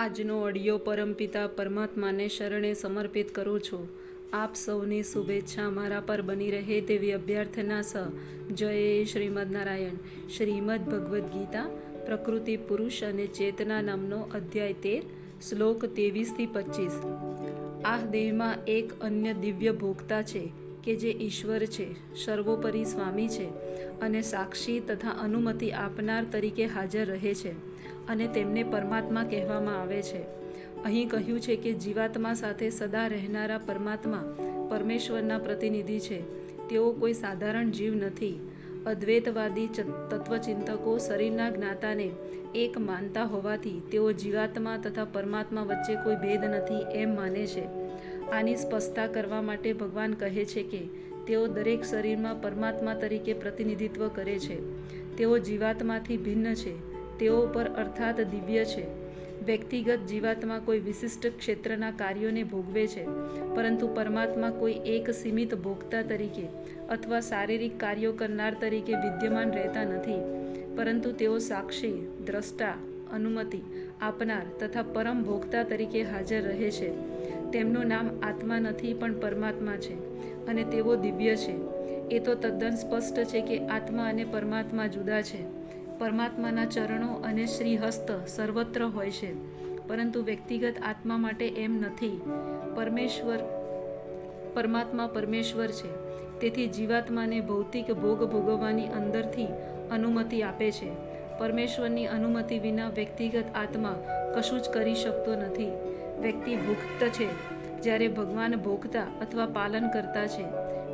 આજનો ઓડિયો પરમપિતા પરમાત્માને શરણે સમર્પિત કરું છું. આપ સૌની શુભેચ્છા મારા પર બની રહે તેવી અભ્યર્થના સ. જય શ્રીમદ નારાયણ. શ્રીમદ ભગવદ્ ગીતા, પ્રકૃતિ પુરુષ અને ચેતના નામનો અધ્યાય તેર, શ્લોક ત્રેવીસથી પચીસ. આ દેહમાં એક અન્ય દિવ્ય ભોગતા છે. કે જે ઈશ્વર છે, સર્વોપરી સ્વામી છે અને સાક્ષી તથા અનુમતિ આપનાર તરીકે હાજર રહે છે અને તેમને પરમાત્મા કહેવામાં આવે છે. અહીં કહ્યું છે કે જીવાત્મા સાથે સદા રહેનારા પરમાત્મા પરમેશ્વરના પ્રતિનિધિ છે. તેઓ કોઈ સાધારણ જીવ નથી. અદ્વૈતવાદી તત્વચિંતકો શરીરના જ્ઞાતાને એક માનતા હોવાથી તેઓ જીવાત્મા તથા પરમાત્મા વચ્ચે કોઈ ભેદ નથી એમ માને છે. આની સ્પષ્ટતા કરવા માટે ભગવાન કહે છે કે, તેઓ દરેક શરીરમાં પરમાત્મા તરીકે પ્રતિનિધિત્વ કરે છે. તેઓ જીવાત્માથી ભિન્ન છે. તેઓ પર અર્થાત દિવ્ય છે. વ્યક્તિગત જીવાત્મા કોઈ વિશિષ્ટ ક્ષેત્રના કાર્યોને ભોગવે છે, પરંતુ પરમાત્મા કોઈ એક સીમિત ભોગતા તરીકે અથવા શારીરિક કાર્યો કરનાર તરીકે વિદ્યમાન રહેતા નથી. પરંતુ તેઓ સાક્ષી, દ્રષ્ટા, અનુમતિ આપનાર તથા પરમ ભોગતા તરીકે હાજર રહે છે. તેમનું નામ આત્મા નથી, પણ પરમાત્મા છે અને તેઓ દિવ્ય છે. એ તો તદ્દન સ્પષ્ટ છે કે આત્મા અને પરમાત્મા જુદા છે. પરમાત્માના ચરણો અને શ્રીહસ્ત સર્વત્ર હોય છે, પરંતુ વ્યક્તિગત આત્મા માટે એમ નથી. પરમેશ્વર, પરમાત્મા પરમેશ્વર છે. તેથી જીવાત્માને ભૌતિક ભોગ ભોગવવાની અંદરથી અનુમતિ આપે છે. પરમેશ્વરની અનુમતિ વિના વ્યક્તિગત આત્મા કશું જ કરી શકતો નથી. વ્યક્તિ ભુક્ત છે, જ્યારે ભગવાન ભોગતા અથવા પાલન કરતા છે.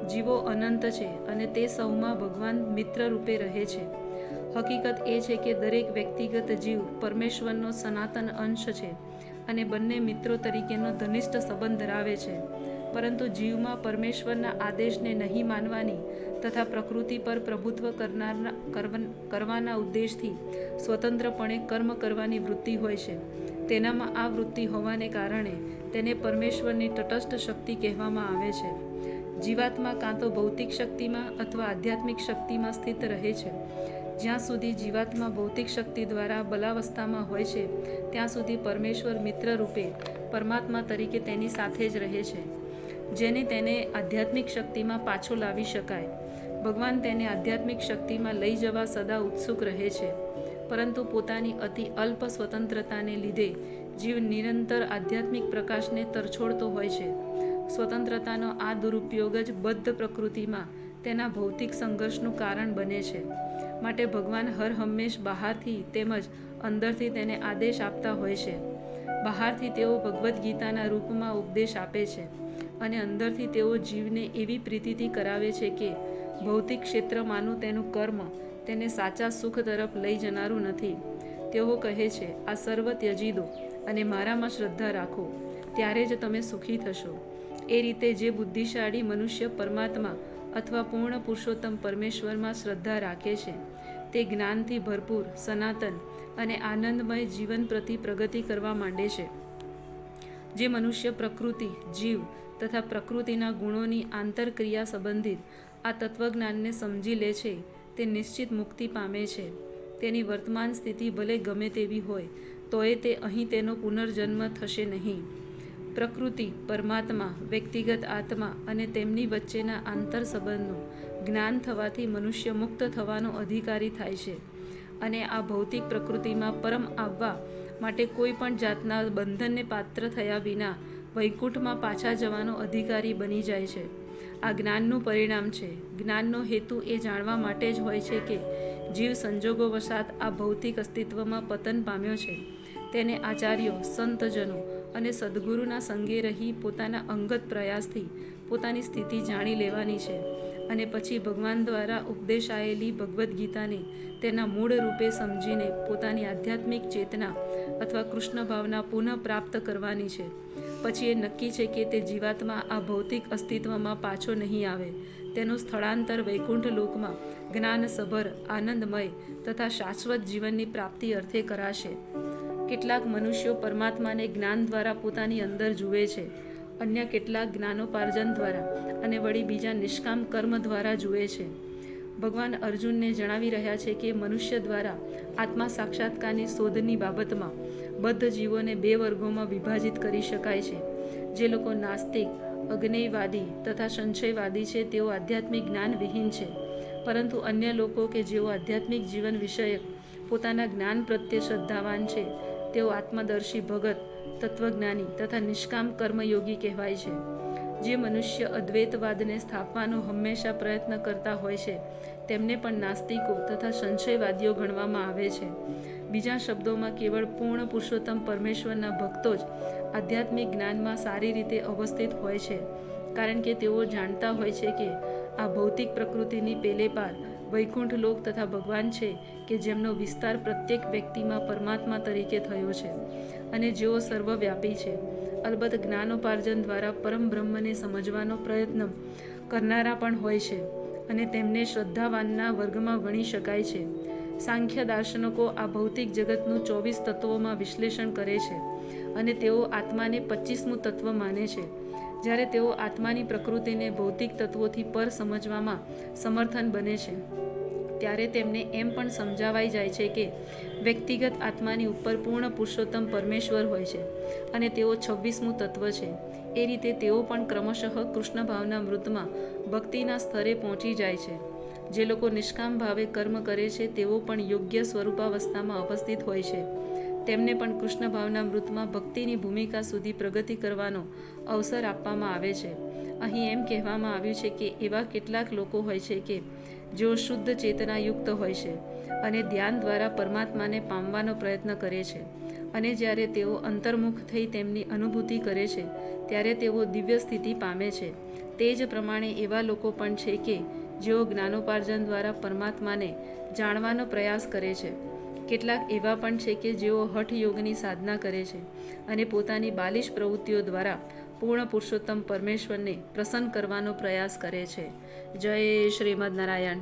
જીવો અનંત છે અને તે સૌમાં ભગવાન મિત્ર રૂપે રહે છે. હકીકત એ છે કે દરેક વ્યક્તિગત જીવ પરમેશ્વરનો સનાતન અંશ છે અને બંને મિત્રો તરીકેનો ઘનિષ્ઠ સંબંધ ધરાવે છે. પરંતુ જીવમાં પરમેશ્વરના આદેશને નહીં માનવાની તથા પ્રકૃતિ પર પ્રભુત્વ કરનારના કરવન- કરવાના ઉદ્દેશથી સ્વતંત્રપણે કર્મ કરવાની વૃત્તિ હોય છે. તેનામાં આ વૃત્તિ હોવાને કારણે તેને પરમેશ્વરની તટસ્થ શક્તિ કહેવામાં આવે છે. જીવાત્મા કાં તો ભૌતિક શક્તિમાં અથવા આધ્યાત્મિક શક્તિમાં સ્થિત રહે છે. જ્યાં સુધી જીવાત્મા ભૌતિક શક્તિ દ્વારા બલાવસ્થામાં હોય છે, ત્યાં સુધી પરમેશ્વર મિત્ર રૂપે પરમાત્મા તરીકે તેની સાથે જ રહે છે. જેને તેને આધ્યાત્મિક શક્તિમાં પાછો લાવી શકાય. ભગવાન તેને આધ્યાત્મિક શક્તિમાં લઈ જવા સદા ઉત્સુક રહે છે. પરંતુ પોતાની અતિ અલ્પ સ્વતંત્રતાને લીધે જીવ નિરંતર આધ્યાત્મિક પ્રકાશને તરછોડતો હોય છે. સ્વતંત્રતાનો આ દુરુપયોગ જ બદ્ધ પ્રકૃતિમાં તેના ભૌતિક સંઘર્ષનું કારણ બને છે. માટે ભગવાન હર હંમેશ બહારથી તેમજ અંદરથી તેને આદેશ આપતા હોય છે. બહારથી તેઓ ભગવદ્ ગીતાના રૂપમાં ઉપદેશ આપે છે. અને અંદરથી તેઓ જીવને એવી પ્રીતિથી કરાવે છે કે ભૌતિક ક્ષેત્રમાંનું તેનું કર્મ તેને સાચા સુખ તરફ લઈ જનારું નથી. તેઓ કહે છે, આ સર્વ ત્યજી દો અને મારામાં શ્રદ્ધા રાખો, ત્યારે જ તમે સુખી થશો. એ રીતે જે બુદ્ધિશાળી મનુષ્ય પરમાત્મા અથવા પૂર્ણ પુરુષોત્તમ પરમેશ્વરમાં શ્રદ્ધા રાખે છે, તે જ્ઞાનથી ભરપૂર, સનાતન અને આનંદમય જીવન પ્રતિ પ્રગતિ કરવા માંડે છે. જે મનુષ્ય પ્રકૃતિ, જીવ તથા પ્રકૃતિના ગુણોની આંતરક્રિયા સંબંધિત આ તત્વજ્ઞાનને સમજી લે છે, તે નિશ્ચિત મુક્તિ પામે છે. તેની વર્તમાન સ્થિતિ ભલે ગમે તેવી હોય, તોય તે અહીં તેનો પુનર્જન્મ થશે નહીં. પ્રકૃતિ, પરમાત્મા, વ્યક્તિગત આત્મા અને તેમની વચ્ચેના આંતર સંબંધનું જ્ઞાન થવાથી મનુષ્ય મુક્ત થવાનો અધિકારી થાય છે અને આ ભૌતિક પ્રકૃતિમાં પરમ આવવા માટે કોઈ પણ જાતના બંધનને પાત્ર થયા વિના વૈકુંઠમાં પાછા જવાનો અધિકારી બની જાય છે. આ જ્ઞાનનું પરિણામ છે. જ્ઞાનનો હેતુ એ જાણવા માટે જ હોય છે કે જીવ સંજોગો વસાત આ ભૌતિક અસ્તિત્વમાં પતન પામ્યો છે. તેને આચાર્યો, સંતજનો અને સદગુરુના સંગે રહી પોતાના અંગત પ્રયાસથી પોતાની સ્થિતિ જાણી લેવાની છે અને પછી ભગવાન દ્વારા ઉપદેશાયેલી ભગવદ્ ગીતાને તેના મૂળ રૂપે સમજીને પોતાની આધ્યાત્મિક ચેતના અથવા કૃષ્ણ ભાવના પુનઃ પ્રાપ્ત કરવાની છે. પછી એ નક્કી છે કે તે જીવાત્મા આ ભૌતિક અસ્તિત્વમાં પાછો નહીં આવે. તેનું સ્થળાંતર વૈકુંઠ લોકમાં જ્ઞાનસભર, આનંદમય તથા શાશ્વત જીવનની પ્રાપ્તિ અર્થે કરાશે. કેટલાક મનુષ્યો પરમાત્માને જ્ઞાન દ્વારા પોતાની અંદર જુએ છે. અન્ય કેટલાક જ્ઞાનોપાર્જન દ્વારા અને વળી બીજા નિષ્કામ કર્મ દ્વારા જુએ છે. ભગવાન અર્જુનને જણાવી રહ્યા છે કે મનુષ્ય દ્વારા આત્મા સાક્ષાત્કારની શોધની બાબતમાં બદ્ધ જીવોને બે વર્ગોમાં વિભાજિત કરી શકાય છે. જે લોકો નાસ્તિક અગ્નેયવાદી તથા સંશયવાદી છે, તેઓ આધ્યાત્મિક જ્ઞાન વિહીન છે. પરંતુ અન્ય લોકો કે જેઓ આધ્યાત્મિક જીવન વિષયક પોતાના જ્ઞાન પ્રત્યે શ્રદ્ધાવાન છે, તેઓ આત્મદર્શી ભગત, તત્વજ્ઞાની તથા નિષ્કામ કર્મયોગી કહેવાય છે. જે મનુષ્ય અદ્વૈતવાદને સ્થાપવાનો હંમેશા પ્રયત્ન કરતા હોય છે, તેમને પણ નાસ્તિકો તથા સંશયવાદીઓ ગણવામાં આવે છે. બીજા શબ્દોમાં કેવળ પૂર્ણ પુરુષોત્તમ પરમેશ્વરના ભક્તો જ આધ્યાત્મિક જ્ઞાનમાં સારી રીતે અવસ્થિત હોય છે, કારણ કે તેઓ જાણતા હોય છે કે આ ભૌતિક પ્રકૃતિની પેલેપાર વૈકુંઠ લોક તથા ભગવાન છે કે જેમનો વિસ્તાર પ્રત્યેક વ્યક્તિમાં પરમાત્મા તરીકે થયો છે અને જેઓ સર્વવ્યાપી છે. અલબત્ત જ્ઞાનોપાર્જન દ્વારા પરમ બ્રહ્મને સમજવાનો પ્રયત્ન કરનારા પણ હોય છે અને તેમને શ્રદ્ધાવાનના વર્ગમાં ગણી શકાય છે. સાંખ્ય દાર્શનિકો આ ભૌતિક જગતનું ચોવીસ તત્વોમાં વિશ્લેષણ કરે છે અને તેઓ આત્માને પચીસમું તત્વ માને છે. જ્યારે તેઓ આત્માની પ્રકૃતિને ભૌતિક તત્વોથી પર સમજવામાં સમર્થન બને છે. ત્યારે તેમને એમ પણ સમજાવાઈ જાય છે કે વ્યક્તિગત આત્માની ઉપર પૂર્ણ પુરુષોત્તમ પરમેશ્વર હોય છે અને તેઓ છવ્વીસમું તત્વ છે. એ રીતે તેઓ પણ ક્રમશઃ કૃષ્ણ ભાવના મૃતમાં ભક્તિના સ્તરે પહોંચી જાય છે. જે લોકો નિષ્કામ ભાવે કર્મ કરે છે, તેઓ પણ યોગ્ય સ્વરૂપાવસ્થામાં અવસ્થિત હોય છે. તેમને પણ કૃષ્ણ ભાવના મૃતમાં ભક્તિની ભૂમિકા સુધી પ્રગતિ કરવાનો અવસર આપવામાં આવે છે. અહીં એમ કહેવામાં આવ્યું છે કે એવા કેટલાક લોકો હોય છે કે જેઓ શુદ્ધ ચેતનાયુક્ત હોય છે અને ધ્યાન દ્વારા પરમાત્માને પામવાનો પ્રયત્ન કરે છે અને જ્યારે તેઓ અંતર્મુખ થઈ તેમની અનુભૂતિ કરે છે, ત્યારે તેઓ દિવ્ય સ્થિતિ પામે છે. તે જ પ્રમાણે એવા લોકો પણ છે કે, જેઓ જ્ઞાનોપાર્જન દ્વારા પરમાત્માને જાણવાનો પ્રયાસ કરે છે. કેટલાક એવા પણ છે કે, જેઓ હઠ યોગની સાધના કરે છે અને પોતાની બાલિશ પ્રવૃત્તિઓ દ્વારા પૂર્ણ પુરુષોત્તમ પરમેશ્વરને પ્રસન્ન કરવાનો પ્રયાસ કરે છે. જય શ્રીમદ નારાયણ.